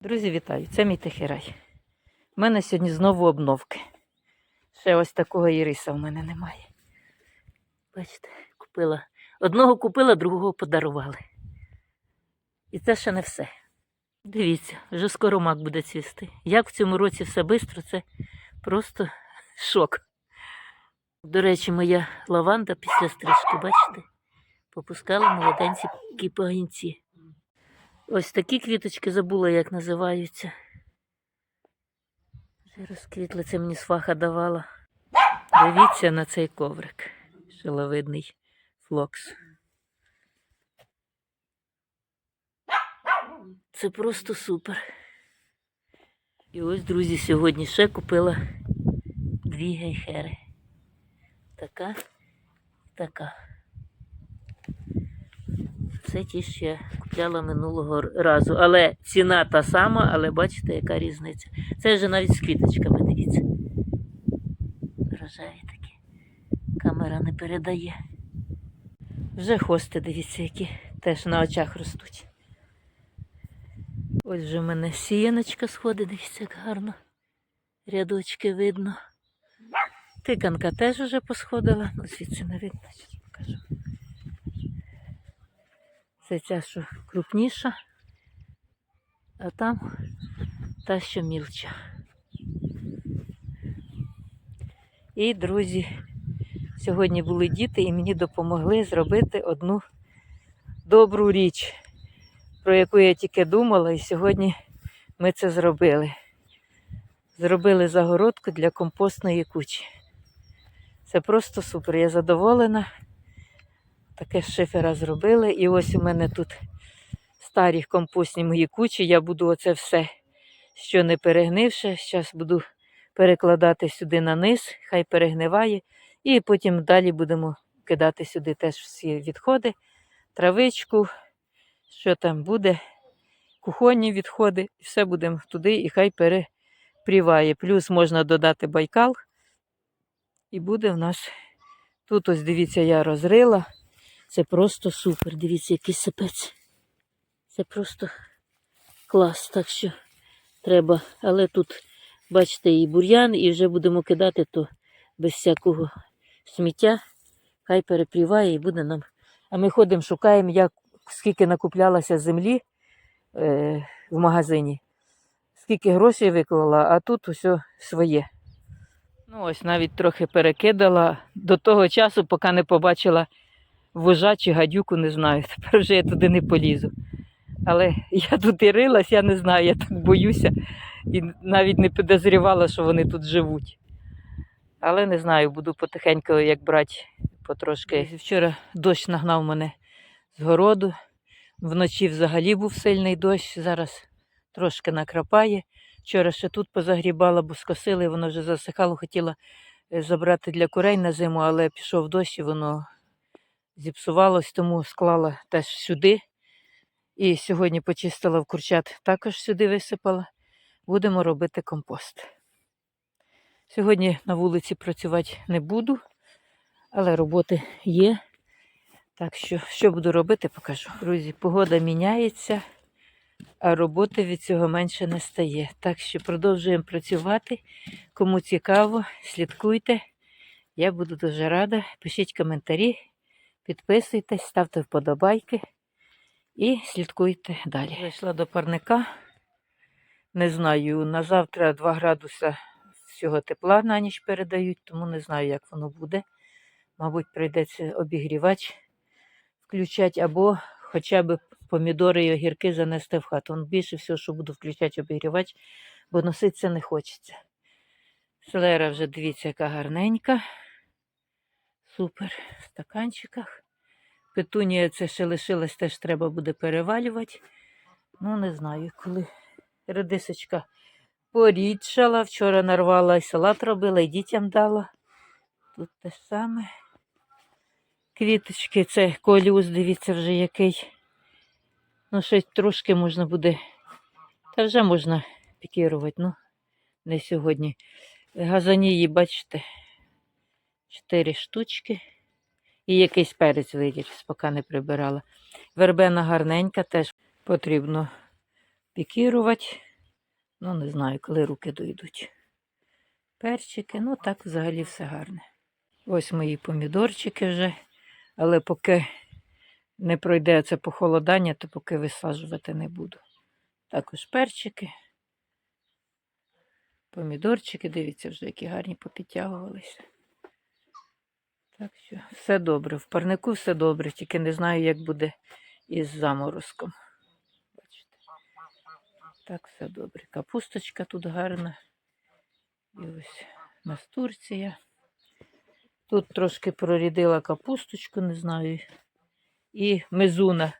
Друзі, вітаю! Це мій Техерай. У мене сьогодні знову обновки. Ще ось такого іриса в мене немає. Бачите, купила. Одного купила, другого подарували. І це ще не все. Дивіться, вже скоро мак буде цвісти. Як в цьому році все швидко, це просто шок. До речі, моя лаванда після стрижки, бачите, попускала молоденці пагінці. Ось такі квіточки забула, як називаються. Вже розквітли, це мені сваха давала. Дивіться на цей коврик. Шиловидний флокс. Це просто супер. І ось, друзі, сьогодні ще купила дві гейхери. Така, така. Це ті, що я купляла минулого разу. Але ціна та сама, але бачите, яка різниця. Це вже навіть з квіточками, дивіться. Рожеві такі. Камера не передає. Вже хости, дивіться, які теж на очах ростуть. Ось вже в мене сіяночка сходить, дивіться, як гарно. Рядочки видно. Тиканка теж вже посходила, ну звідси не видно, зараз покажу. Це ця, що крупніша, а там та, що мілча. І, друзі, сьогодні були діти і мені допомогли зробити одну добру річ, про яку я тільки думала, і сьогодні ми це зробили. Зробили загородку для компостної кучі. Це просто супер. Я задоволена. Таке шифера зробили. І ось у мене тут старі компостні мої кучі. Я буду оце все, що не перегнивше. Зараз буду перекладати сюди на низ, хай перегниває. І потім далі будемо кидати сюди теж всі відходи, травичку, що там буде, кухонні відходи. І все будемо туди і хай перепріває. Плюс можна додати байкал. І буде в нас. Тут ось дивіться, я розрила. Це просто супер. Дивіться, який сипець. Це просто клас. Так що треба. Але тут, бачите, і бур'ян, і вже будемо кидати то без всякого сміття. Хай перепріває і буде нам. А ми ходимо, шукаємо, як, скільки накуплялося землі е, в магазині, скільки грошей виклала, а тут усе своє. Ну, ось навіть трохи перекидала до того часу, поки не побачила вожа чи гадюку, не знаю. Тепер вже я туди не полізу. Але я тут і рилась, я не знаю, я так боюся і навіть не підозрівала, що вони тут живуть. Але не знаю, буду потихеньку як брати потрошки. Вчора дощ нагнав мене з городу. Вночі взагалі був сильний дощ, зараз трошки накрапає. Вчора ще тут позагрібала, бо скосили, воно вже засихало, хотіла е, забрати для курей на зиму, але пішов дощ і воно зіпсувалось, тому склала теж сюди. І сьогодні почистила в курчат, також сюди висипала. Будемо робити компост. Сьогодні на вулиці працювати не буду, але роботи є. Так що, що буду робити, покажу. Друзі, погода міняється, а роботи від цього менше не стає. Так що продовжуємо працювати. Кому цікаво, слідкуйте. Я буду дуже рада. Пишіть коментарі, підписуйтесь, ставте вподобайки і слідкуйте далі. Зайшла до парника. Не знаю, на завтра 2 градуса всього тепла на ніч передають, тому не знаю, як воно буде. Мабуть, прийдеться обігрівач включати або хоча б помідори і огірки занести в хату. Он більше всього, що буду включати обігрівач, бо носитися не хочеться. Селера вже дивіться, яка гарненька. Супер. В стаканчиках. Петунія це ще лишилась, теж треба буде перевалювати. Ну, не знаю, коли редисочка порідшала. Вчора нарвала і салат робила, і дітям дала. Тут те ж саме. Квіточки, це коліус, дивіться, вже який. Ну, ще трошки можна буде. Та вже можна пікірувати, ну, не сьогодні. Газанії, бачите, чотири штучки. І якийсь перець виріс, поки не прибирала. Вербена гарненька, теж потрібно пікірувати. Ну, не знаю, коли руки дойдуть. Перчики, ну так взагалі все гарне. Ось мої помідорчики вже, але поки не пройде це похолодання, то поки висаджувати не буду. Також перчики, помідорчики, дивіться, вже які гарні попідтягувалися. Так що все добре. В парнику все добре, тільки не знаю, як буде із заморозком. Бачите. Так, все добре. Капусточка тут гарна. І ось настурція. Тут трошки прорідила капусточку, не знаю. І мезуна.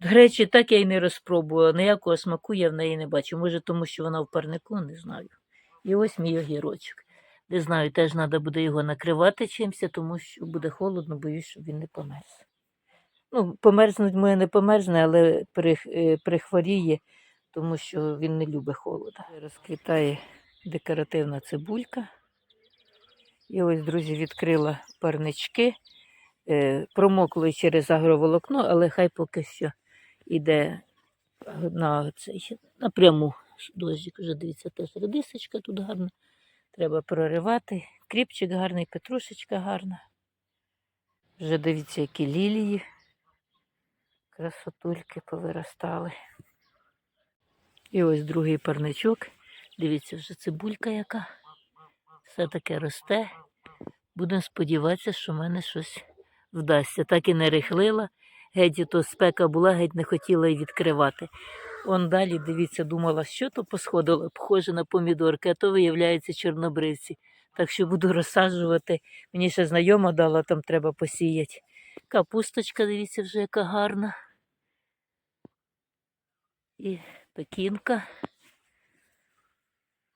До речі, так я й не розпробувала. Ніякого смаку я в неї не бачу. Може, тому що вона в парнику, не знаю. І ось мій огірочок. Не знаю, теж треба буде його накривати чимось, тому що буде холодно, боюсь, щоб він не померз. Ну, померзнуть моє не померзне, але е, прихворіє, тому що він не любить холода. Розквітає декоративна цибулька. І ось, друзі, відкрила парнички. Е, промокло через агроволокно, але хай поки що йде на цей напряму дощик. Вже дивіться, теж редисочка тут гарна. Треба проривати. Кріпчик гарний, петрушечка гарна. Вже дивіться, які лілії. Красотульки повиростали. І ось другий парничок. Дивіться, вже цибулька яка. Все таке росте. Будемо сподіватися, що в мене щось вдасться. Так і не рихлила. Геть і то спека була, геть не хотіла й відкривати. Он далі, дивіться, думала, що то посходило, похоже на помідорки, а то виявляється чорнобривці. Так що буду розсаджувати. Мені ще знайома дала, там треба посіяти. Капусточка, дивіться, вже яка гарна. І пекінка.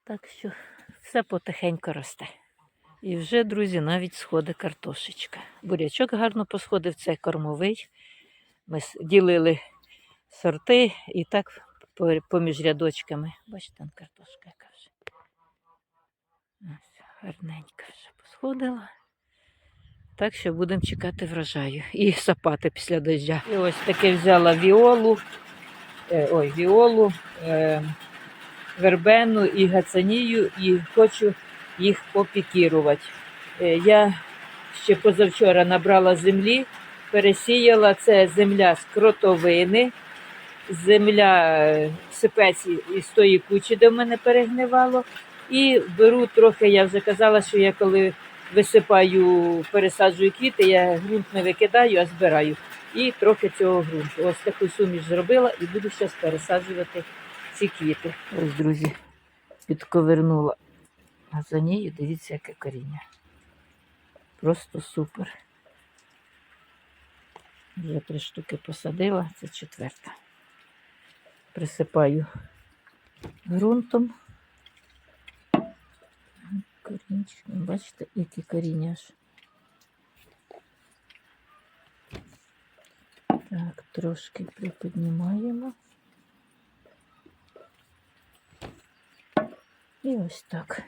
Так що все потихеньку росте. І вже, друзі, навіть сходить картошечка. Бурячок гарно посходив, це кормовий. Ми ділили сорти і так поміж рядочками. Бачите, там картошка яка вже. Ось, гарненька вже посходила. Так що будемо чекати врожаю. І сапати після дождя. І ось таке взяла віолу. Е, ой, віолу, е, вербену і гацанію, і хочу їх попікірувати. Е, Я ще позавчора набрала землі, пересіяла це земля з кротовини, земля е, сипець із тої кучі, де в мене перегнивало. І беру трохи, я вже казала, що я коли висипаю, пересаджую квіти, я ґрунт не викидаю, а збираю. І трохи цього ґрунту. Ось таку суміш зробила і буду зараз пересаджувати ці квіти. Ось, друзі, підковернула а за нею дивіться, яке коріння. Просто супер. Вже три штуки посадила, це четверта. Присипаю ґрунтом. Корінчик, бачите, які коріння аж. Так, трошки приподнімаємо. І ось так.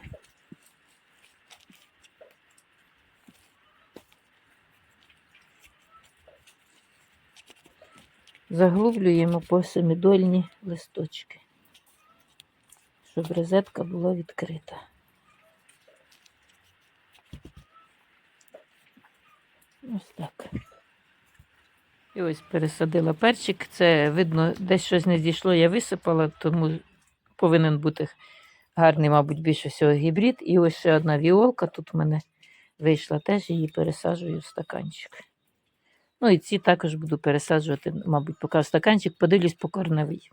Заглублюємо по семидольні листочки, щоб розетка була відкрита. Ось так. І ось пересадила перчик. Це видно, десь щось не зійшло, я висипала, тому повинен бути гарний, мабуть, більше всього гібрид. І ось ще одна віолка. Тут в мене вийшла теж, її пересаджую в стаканчик. Ну і ці також буду пересаджувати, мабуть, поки стаканчик, подивлюсь по корневій.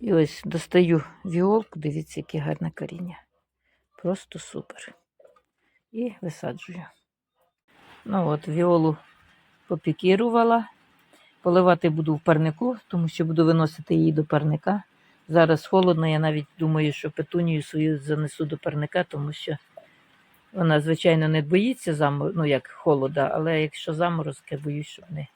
І ось достаю віолку, дивіться, яке гарне коріння. Просто супер. І висаджую. Ну от, віолу попікірувала. Поливати буду в парнику, тому що буду виносити її до парника. Зараз холодно, я навіть думаю, що петунію свою занесу до парника, тому що вона, звичайно, не боїться замор... ну, як холода, але якщо заморозки, боюсь, щоб не,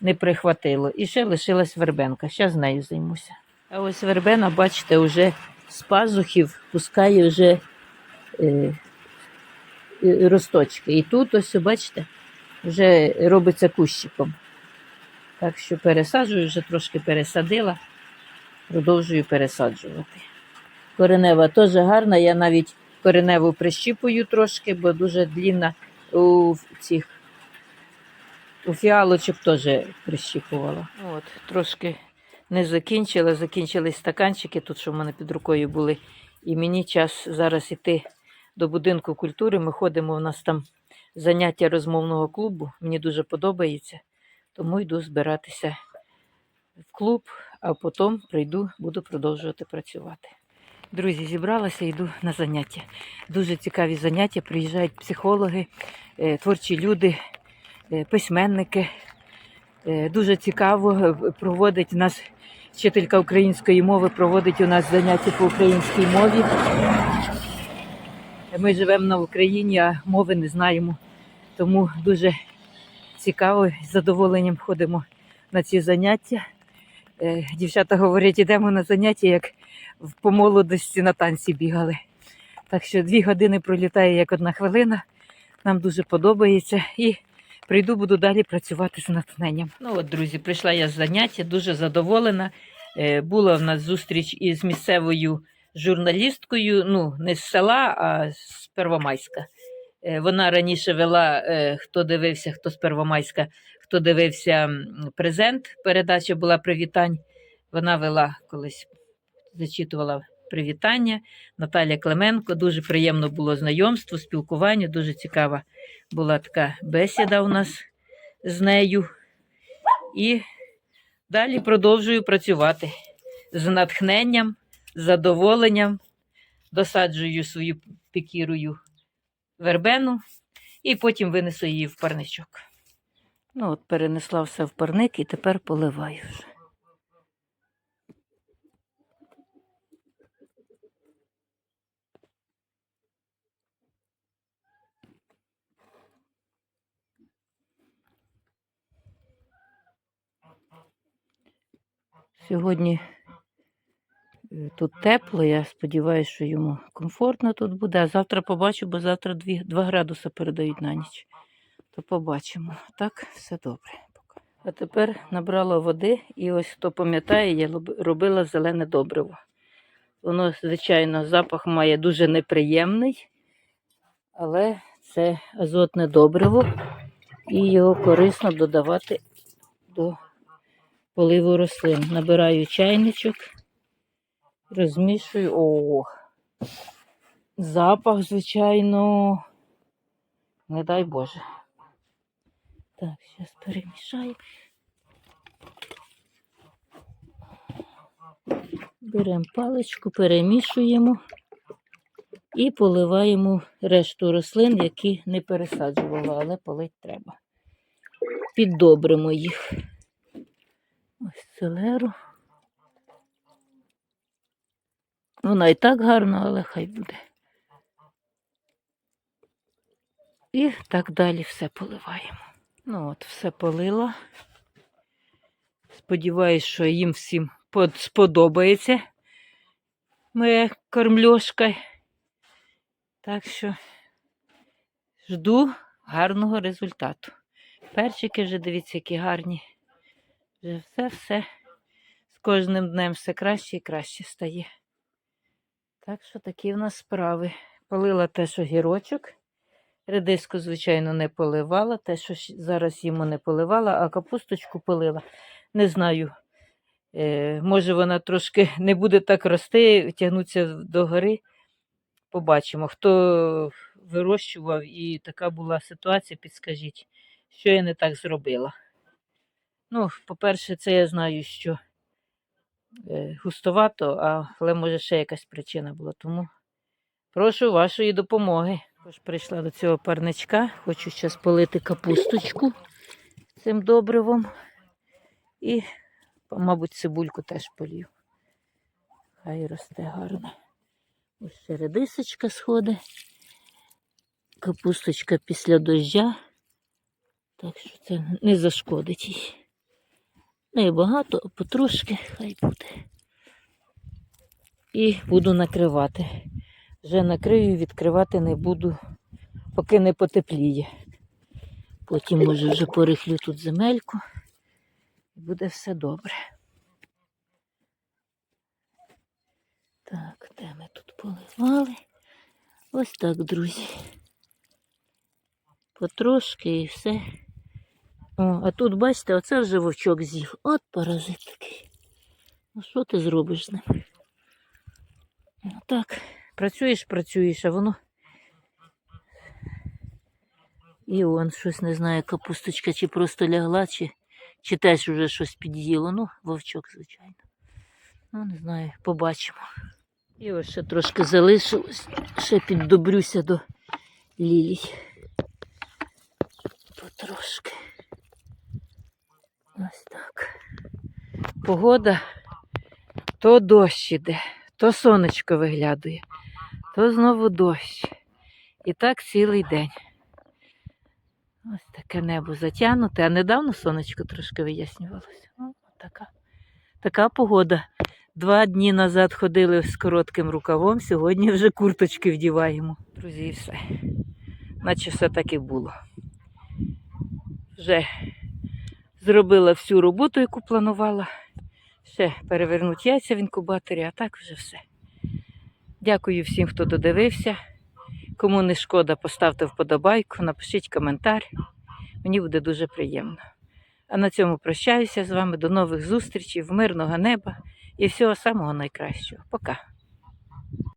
не прихватило. І ще лишилась вербенка. Ще з нею займуся. А ось вербена, бачите, вже з пазухів пускає вже е, росточки. І тут ось, бачите, вже робиться кущиком. Так що пересаджую, вже трошки пересадила, продовжую пересаджувати. Коренева теж гарна. Я навіть кореневу прищіпую трошки, бо дуже длінна у цих. У фіалочок теж прищіпувала. От, трошки не закінчила, закінчились стаканчики тут, що в мене під рукою були. І мені час зараз іти до будинку культури. Ми ходимо, у нас там заняття розмовного клубу. Мені дуже подобається. Тому йду збиратися в клуб, а потім прийду, буду продовжувати працювати. Друзі, зібралася, йду на заняття. Дуже цікаві заняття. Приїжджають психологи, е, творчі люди, е, письменники. Е, Дуже цікаво проводить нас вчителька української мови, проводить у нас заняття по українській мові. Ми живемо на Україні, а мови не знаємо. Тому дуже цікаво, з задоволенням ходимо на ці заняття. Дівчата говорять, йдемо на заняття, як по молодості на танці бігали. Так що дві години пролітає як одна хвилина. Нам дуже подобається. І прийду, буду далі працювати з натхненням. Ну от, друзі, прийшла я з заняття, дуже задоволена. Е, Була в нас зустріч із місцевою журналісткою, ну, не з села, а з Первомайська. Е, Вона раніше вела, е, хто дивився, хто з Первомайська, хто дивився презент, передача була привітань. Вона вела колись, зачитувала привітання. Наталя Клименко. Дуже приємно було знайомство, спілкування, дуже цікава була така бесіда у нас з нею. І далі продовжую працювати з натхненням, з задоволенням. Досаджую свою пікірую вербену і потім винесу її в парничок. Ну, от перенесла все в парник і тепер поливаю вже. Сьогодні е, тут тепло, я сподіваюся, що йому комфортно тут буде. А завтра побачу, бо завтра 2, 2 градуси передають на ніч. То побачимо. Так, все добре. А тепер набрала води, і ось хто пам'ятає, я робила зелене добриво. Воно, звичайно, запах має дуже неприємний, але це азотне добриво, і його корисно додавати до поливу рослин. Набираю чайничок, розмішую. О, запах, звичайно, не дай Боже. Так, зараз перемішаю. Беремо паличку, перемішуємо і поливаємо решту рослин, які не пересаджувала, але полить треба. Піддобримо їх. Ось селеру. Вона і так гарна, але хай буде. І так далі все поливаємо. Ну от, все полила. Сподіваюсь, що їм всім сподобається моя кормльошка. Так що жду гарного результату. Перчики вже дивіться, які гарні. Вже все-все з кожним днем все краще і краще стає. Так що такі в нас справи. Полила теж огірочок. Редиску, звичайно, не поливала. Те, що зараз йому не поливала, а капусточку полила. Не знаю. Е, може, вона трошки не буде так рости, тягнутися до гори. Побачимо. Хто вирощував і така була ситуація, підскажіть, що я не так зробила. Ну, по-перше, це я знаю, що е, густовато, але може ще якась причина була. Тому прошу вашої допомоги. Тож прийшла до цього парничка, хочу зараз полити капусточку цим добривом. І, мабуть, цибульку теж полью. Хай росте гарно. Ось ще редисочка сходить. Капусточка після дождя. Так що це не зашкодить їй. Не багато, а потрошки хай буде. І буду накривати. Вже накрию, відкривати не буду, поки не потепліє. Потім, може, вже порихлю тут земельку. І буде все добре. Так, де ми тут? поливали. Ось так, друзі. Потрошки і все. О, а тут, бачите, оце вже вовчок з'їв. От паразит такий. Ну що ти зробиш з ним? Ну так, працюєш, працюєш, а воно. І он щось не знаю, капусточка, чи просто лягла, чи, чи теж вже щось під'їло. Ну, вовчок, звичайно. Ну, не знаю, побачимо. І ось ще трошки залишилось. Ще піддобрюся до лілій. Потрошки. Ось так. Погода то дощ іде, то сонечко виглядує, то знову дощ. І так цілий день. Ось таке небо затягнуте, а недавно сонечко трошки вияснювалося. О, така, така погода. Два дні назад ходили з коротким рукавом, сьогодні вже курточки вдіваємо. Друзі, і все. Наче все так і було. Вже зробила всю роботу, яку планувала. Ще перевернуть яйця в інкубаторі, а так вже все. Дякую всім, хто додивився. Кому не шкода, поставте вподобайку, напишіть коментар. Мені буде дуже приємно. А на цьому прощаюся з вами. До нових зустрічей, мирного неба і всього самого найкращого. Пока!